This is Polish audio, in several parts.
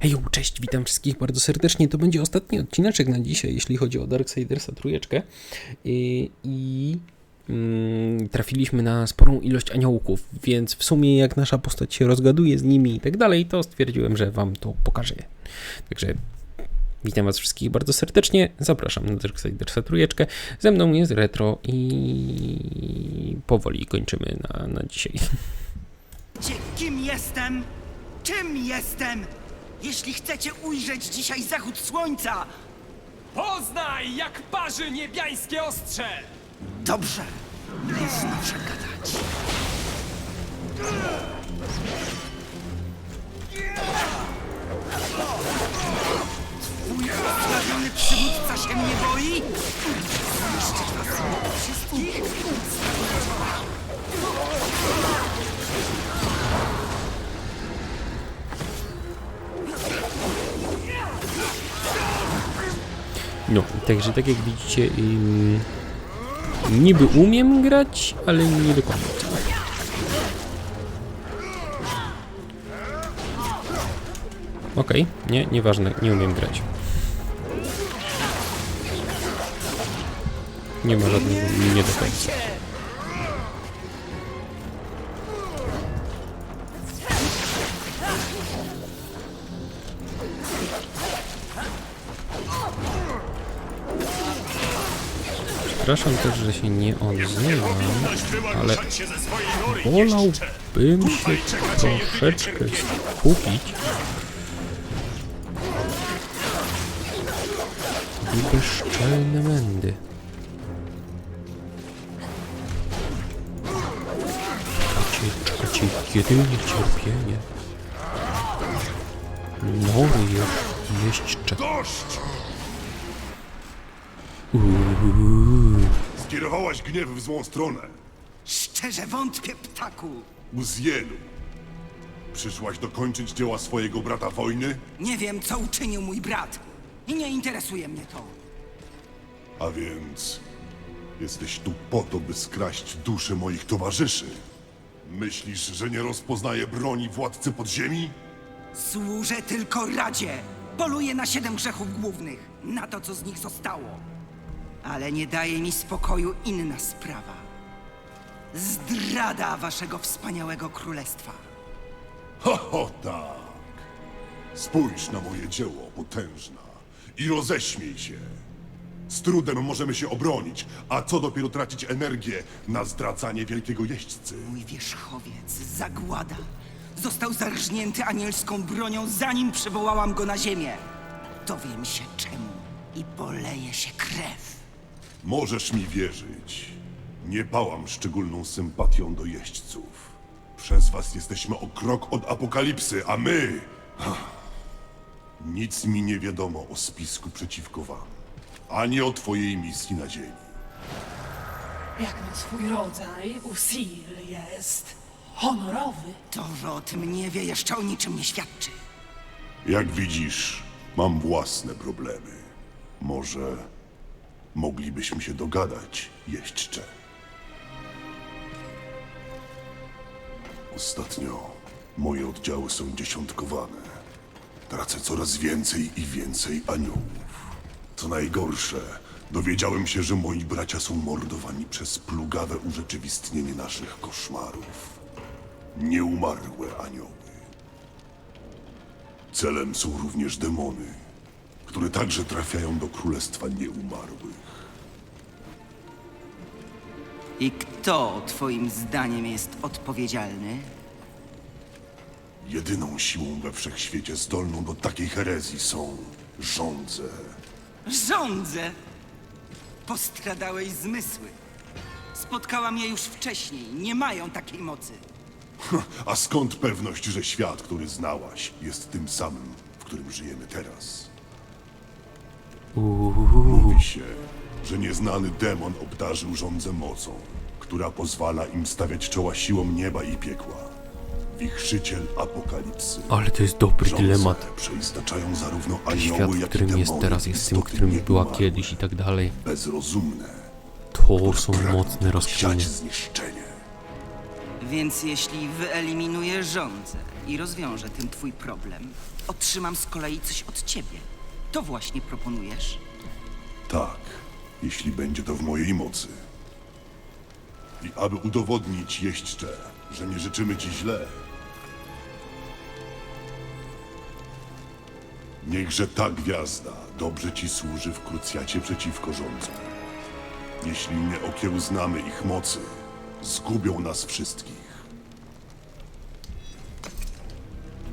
Hej, cześć, witam wszystkich bardzo serdecznie. To będzie ostatni odcineczek na dzisiaj, jeśli chodzi o Darksidersa trójeczkę. I, i mm, trafiliśmy na sporą ilość aniołków, więc w sumie jak nasza postać się rozgaduje z nimi i tak dalej, to stwierdziłem, że wam to pokażę. Także witam was wszystkich bardzo serdecznie. Zapraszam na Darksidersa trójeczkę. Ze mną jest Retro i powoli kończymy na, na dzisiaj. Kim jestem? Czym jestem? Jeśli chcecie ujrzeć dzisiaj zachód słońca, Poznaj, jak parzy niebiańskie ostrze! dobrze, nie znoszę gadać. Twój osławiony przywódca się mnie boi? Zniszczyć was wszystkich? No, także tak jak widzicie, niby umiem grać, ale nie do końca. Okej, nie, nieważne, nie umiem grać. Nie ma żadnego nie do końca. Przepraszam też, że się nie odzywam, ale wolałbym się troszeczkę skupić. i bezczelne mędy. Czekacie, czekacie, jedynie cierpienie. Nory jeszcze. Uuu. Skierowałaś gniew w złą stronę. Szczerze wątpię, ptaku. Uzjelu. Przyszłaś dokończyć dzieła swojego brata wojny? Nie wiem, co uczynił mój brat. I nie interesuje mnie to. A więc... Jesteś tu po to, by skraść dusze moich towarzyszy. Myślisz, że nie rozpoznaję broni władcy podziemi? Służę tylko Radzie. Poluję na siedem grzechów głównych, na to, co z nich zostało. Ale nie daje mi spokoju inna sprawa. Zdrada waszego wspaniałego królestwa. Ho, ho, tak. Spójrz na moje dzieło, potężna, i roześmiej się. Z trudem możemy się obronić, a co dopiero tracić energię na zdradzanie wielkiego jeźdźcy. Mój wierzchowiec, zagłada, został zarżnięty anielską bronią, zanim przywołałam go na ziemię. Dowiem się czemu i poleje się krew. Możesz mi wierzyć. Nie pałam szczególną sympatią do jeźdźców. Przez was jesteśmy o krok od apokalipsy, a my... Nic mi nie wiadomo o spisku przeciwko wam, ani o twojej misji na ziemi. Jak na swój rodzaj, Usil jest honorowy. To, że o tym nie wie, jeszcze o niczym nie świadczy. Jak widzisz, mam własne problemy. Może moglibyśmy się dogadać, jeźdźcze. Ostatnio moje oddziały są dziesiątkowane. Tracę coraz więcej i więcej aniołów. Co najgorsze, dowiedziałem się, że moi bracia są mordowani przez plugawe urzeczywistnienie naszych koszmarów. Nieumarłe anioły. Celem są również demony, które także trafiają do Królestwa Nieumarłych. I kto, twoim zdaniem, jest odpowiedzialny? Jedyną siłą we wszechświecie zdolną do takiej herezji są żądze. Rządzę! Postradałeś zmysły. Spotkałam je już wcześniej. Nie mają takiej mocy. A skąd pewność, że świat, który znałaś, jest tym samym, w którym żyjemy teraz? Mówi się, że nieznany demon obdarzył rządzę mocą, która pozwala im stawiać czoła siłom nieba i piekła. Wichrzyciel apokalipsy. Ale to jest dobry Żądze dylemat. Przeiznaczają zarówno anioły, Świat, w jak którym i jest demony, teraz, jest tym, istoty którym była nieumarłe, kiedyś i tak dalej. Bezrozumne. To są Pragną mocne rozkminy. siać zniszczenie. Więc jeśli wyeliminuję żądzę i rozwiążę tym twój problem, otrzymam z kolei coś od ciebie. To właśnie proponujesz? Tak, jeśli będzie to w mojej mocy. I aby udowodnić jeźdźcze, że nie życzymy ci źle, niechże ta gwiazda dobrze ci służy w krucjacie przeciwko rządcom. Jeśli nie okiełznamy ich mocy, zgubią nas wszystkich.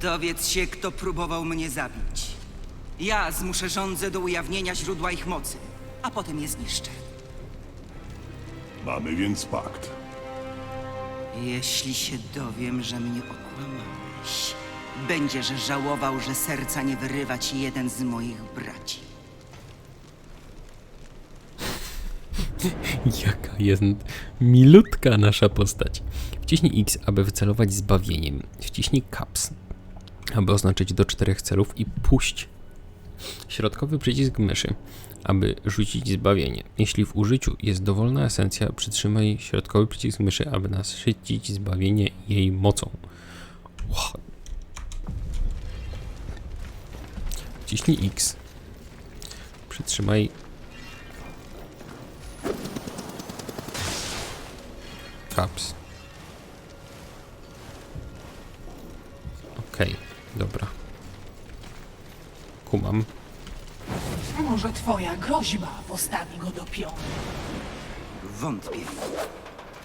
Dowiedz się, kto próbował mnie zabić. Ja zmuszę rządzę do ujawnienia źródła ich mocy, a potem je zniszczę. Mamy więc pakt. Jeśli się dowiem, że mnie okłamałeś, będziesz żałował, że serca nie wyrywa ci jeden z moich braci. Jaka jest milutka nasza postać. Wciśnij X, aby wycelować zbawieniem. Wciśnij Caps, aby oznaczyć do czterech celów i puść środkowy przycisk myszy, aby rzucić zbawienie. Jeśli w użyciu jest dowolna esencja, przytrzymaj środkowy przycisk myszy, aby nasycić zbawienie jej mocą. Wow. X. Przytrzymaj Caps. Okej, dobra. Kumam. Może twoja groźba postawi go do pionu. Wątpię.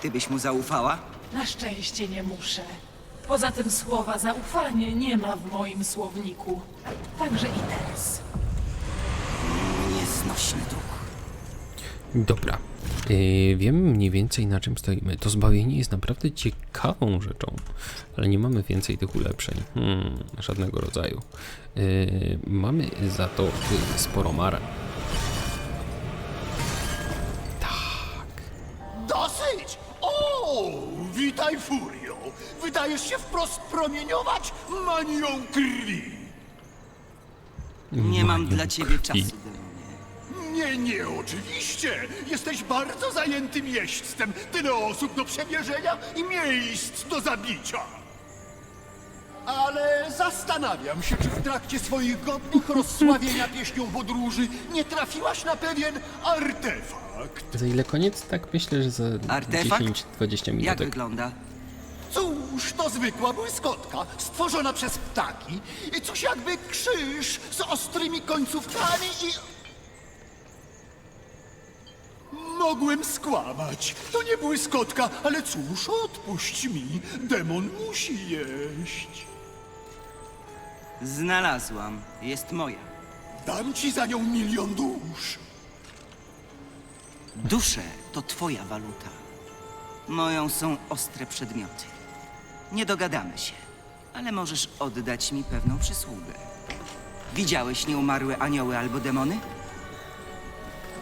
Ty byś mu zaufała? Na szczęście nie muszę. Poza tym słowa zaufanie nie ma w moim słowniku. Także i teraz. Nieznośny duch. Dobra. Yy, wiemy mniej więcej na czym stoimy. To zbawienie jest naprawdę ciekawą rzeczą, ale nie mamy więcej tych ulepszeń. Hmm, żadnego rodzaju. Yy, mamy za to sporo mar. Dosyć! O, witaj Furio! Wydajesz się wprost promieniować manią krwi! Nie mam Manią dla ciebie krwi. czasu. Nie, nie, oczywiście! Jesteś bardzo zajętym jeźdźcem. Tyle osób do przemierzenia i miejsc do zabicia. Ale zastanawiam się, czy w trakcie swoich godnych rozsławienia pieśnią podróży nie trafiłaś na pewien artefakt. Za ile koniec? Tak myślę, że za Artefakt? 10-20 Jak minut. wygląda? Cóż, to zwykła błyskotka, stworzona przez ptaki i coś jakby krzyż z ostrymi końcówkami i... Mogłem skłamać. To nie błyskotka, ale cóż, odpuść mi. Demon musi jeść. Znalazłam. Jest moja. Dam ci za nią milion dusz. Dusze to twoja waluta. Moją są ostre przedmioty. Nie dogadamy się, ale możesz oddać mi pewną przysługę. Widziałeś nieumarłe anioły albo demony?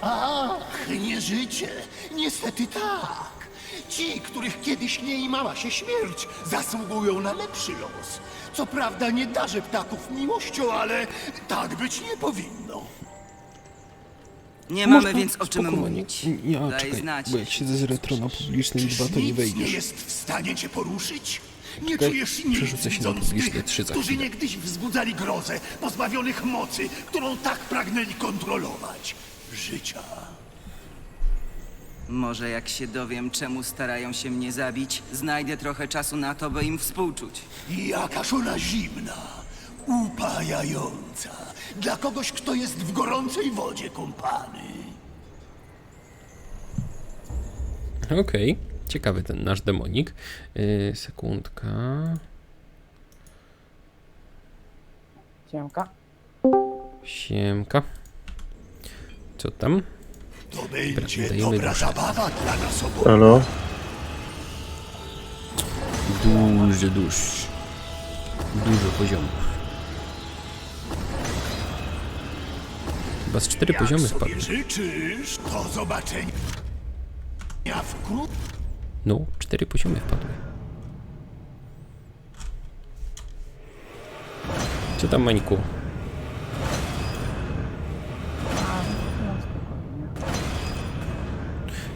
Ach, nie życie. Niestety tak. Ci, których kiedyś nie imała się śmierć, zasługują na lepszy los. Co prawda nie darzę ptaków miłością, ale tak być nie powinno. Nie mamy Można więc o czym spokojnie. mówić. Nie, Daj czekaj, znać. bo jak siedzę z retro na publicznym Czyż dwa, to nie nic wejdziesz. nie jest w stanie cię poruszyć? Nie Czekaj, czujesz nic, przerzucę się na widząc publiczne tych, trzy za którzy chwilę. niegdyś wzbudzali grozę, pozbawionych mocy, którą tak pragnęli kontrolować. Życia. Może jak się dowiem, czemu starają się mnie zabić, znajdę trochę czasu na to, by im współczuć. Jakaż ona zimna, upajająca. Dla kogoś, kto jest w gorącej wodzie kąpany. Okej, ciekawy ten nasz demonik. Yy, sekundka. Siemka. Siemka. Co tam? To będzie dajemy dobra duszę. zabawa dla nas obu. Halo? Duży dusz. Dużo poziomów. Chyba z cztery Jak poziomy sobie wpadły. życzysz, do zobaczenia wkrótce. No, cztery poziomy wpadły. Co tam, Mańku?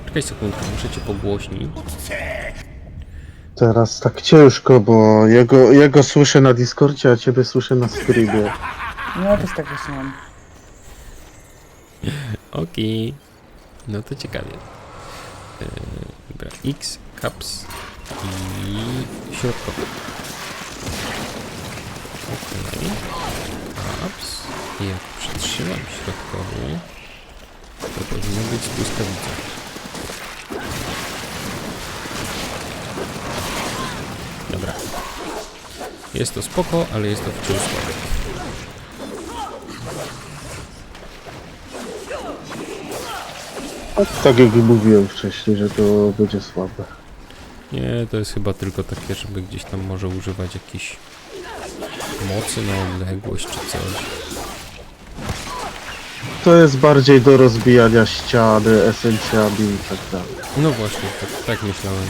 Czekaj sekundkę, muszę cię pogłośnić. Teraz tak ciężko, bo jego, jego słyszę na Discordzie, a ciebie słyszę na streamie. No też tak myślałam. Okej. No to ciekawie. Yy, dobra, X, caps i środkowy. Okej. Caps. I jak przytrzymam środkowy, to powinno być błyskawica. Dobra. Jest to spoko, ale jest to wciąż słabe. Tak jak mówiłem wcześniej, że to będzie słabe. Nie, to jest chyba tylko takie, żeby gdzieś tam może używać jakiejś mocy na odległość czy coś. To jest bardziej do rozbijania ściany, esencjami i tak dalej. No właśnie, tak, tak myślałem.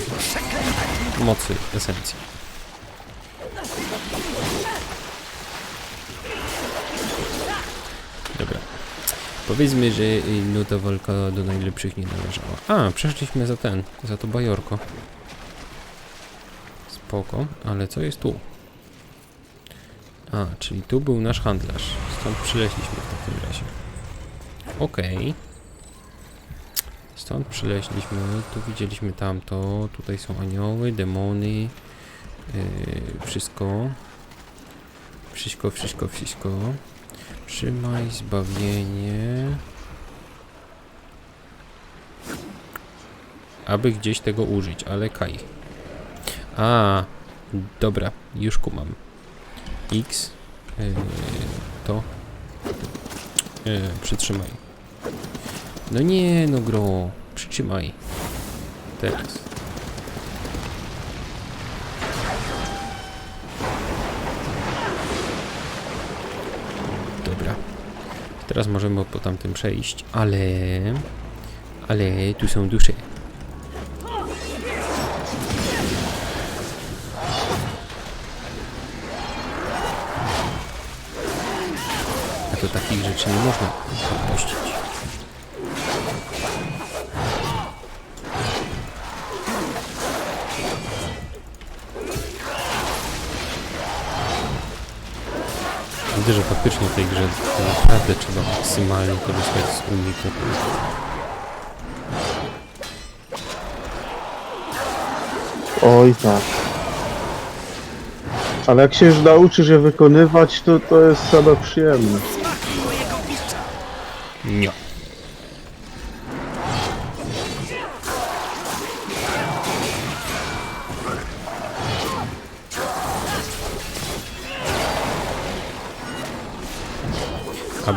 Mocy esencji. Powiedzmy, że no ta walka do najlepszych nie należała. A, przeszliśmy za ten, za to bajorko. Spoko, ale co jest tu? A, czyli tu był nasz handlarz. Stąd przyleźliśmy w takim razie. Okej. Stąd przyleźliśmy, tu widzieliśmy tamto, tutaj są anioły, demony, yy, wszystko. Wszystko, wszystko, wszystko. Trzymaj, zbawienie. Aby gdzieś tego użyć, ale kaj. A, dobra, już kumam. X, yy, to. Yy, przytrzymaj. No nie, no gro. Przytrzymaj. Teraz. Teraz możemy po tamtym przejść, ale... Ale tu są dusze. A to takich rzeczy nie można odpuścić. Widzę, że faktycznie w tej grze naprawdę trzeba maksymalnie korzystać z uniku. Oj tak. Ale jak się już nauczysz je wykonywać, to to jest same przyjemne. Nie.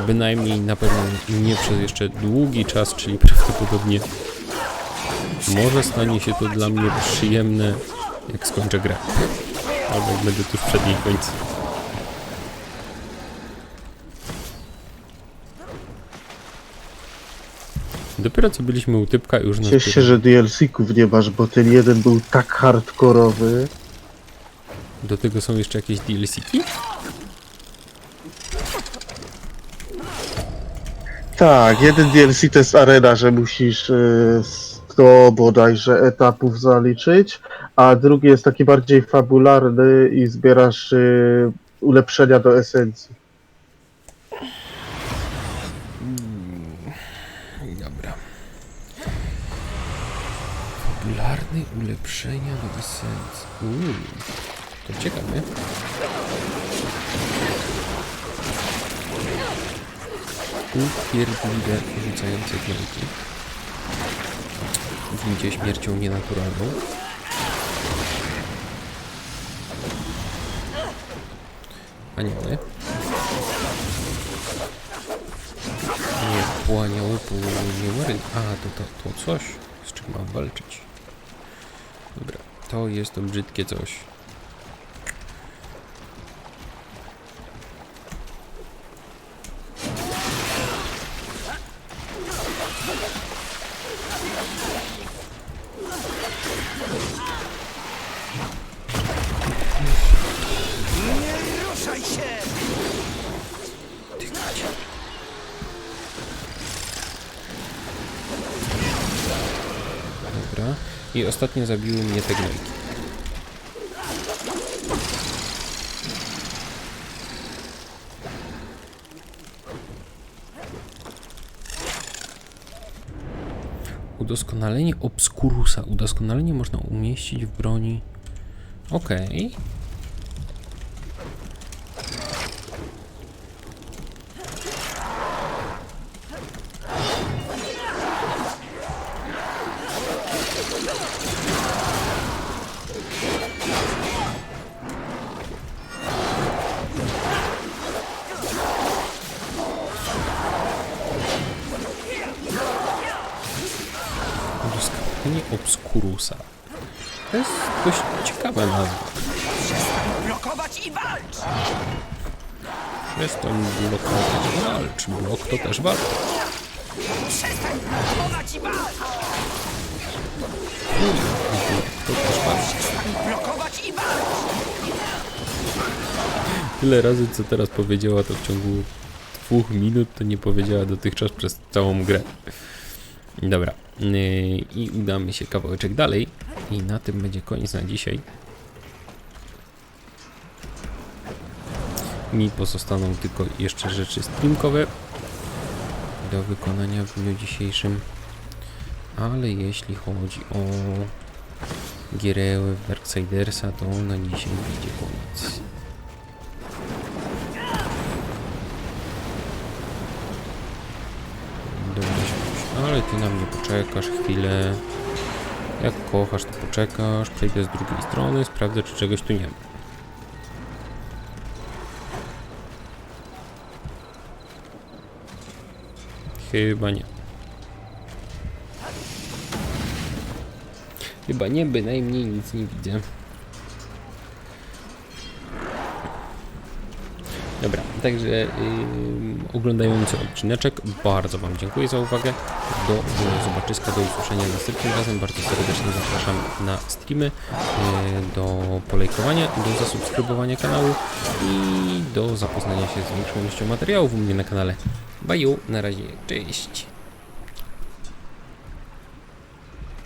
Bynajmniej na pewno nie przez jeszcze długi czas, czyli prawdopodobnie może stanie się to dla mnie przyjemne, jak skończę grę. Albo jak będę tuż przed jej końcem. Dopiero co byliśmy u typka już nas Ciesz się, że DLC-ków nie masz, bo ten jeden był tak hardkorowy. Do tego są jeszcze jakieś DLC-ki? Tak, jeden DLC to jest arena, że musisz y, 100 bodajże etapów zaliczyć, a drugi jest taki bardziej fabularny i zbierasz y, ulepszenia do esencji. Dobra. Popularny ulepszenia do esencji. Uuu, to ciekawe. Upierdliwe rzucające gnojki. Gincie śmiercią nienaturalną. Anioły. Nie płania łupu, nie łary. A, to, to, to coś, z czym mam walczyć. Dobra, to jest to brzydkie coś. I ostatnio zabiły mnie te gnojki. Udoskonalenie Obscurusa. Udoskonalenie można umieścić w broni. Okej. Okay. Obscurusa. To jest dość ciekawa nazwa. Blokować i walcz! Przestań blokować walcz. Blok to też walcz. Przestań blokować i walcz! Blok to też walcz. Blokować i walcz! Tyle razy, co teraz powiedziała to w ciągu dwóch minut, to nie powiedziała dotychczas przez całą grę. Dobra. Yy, I udamy się kawałeczek dalej. I na tym będzie koniec na dzisiaj. Mi pozostaną tylko jeszcze rzeczy streamkowe do wykonania w dniu dzisiejszym. Ale jeśli chodzi o giereły w Darksidersa, to na dzisiaj będzie koniec. Ty na mnie poczekasz chwilę. Jak kochasz, to poczekasz. Przejdę z drugiej strony, sprawdzę, czy czegoś tu nie ma. Chyba nie. Chyba nie, bynajmniej nic nie widzę. Dobra, także yy, oglądający odcineczek, bardzo Wam dziękuję za uwagę. Do zobaczyska, do usłyszenia następnym razem. Bardzo serdecznie zapraszam na streamy, yy, do polajkowania, do zasubskrybowania kanału i do zapoznania się z większą ilością materiałów u mnie na kanale. Baju, na razie, cześć!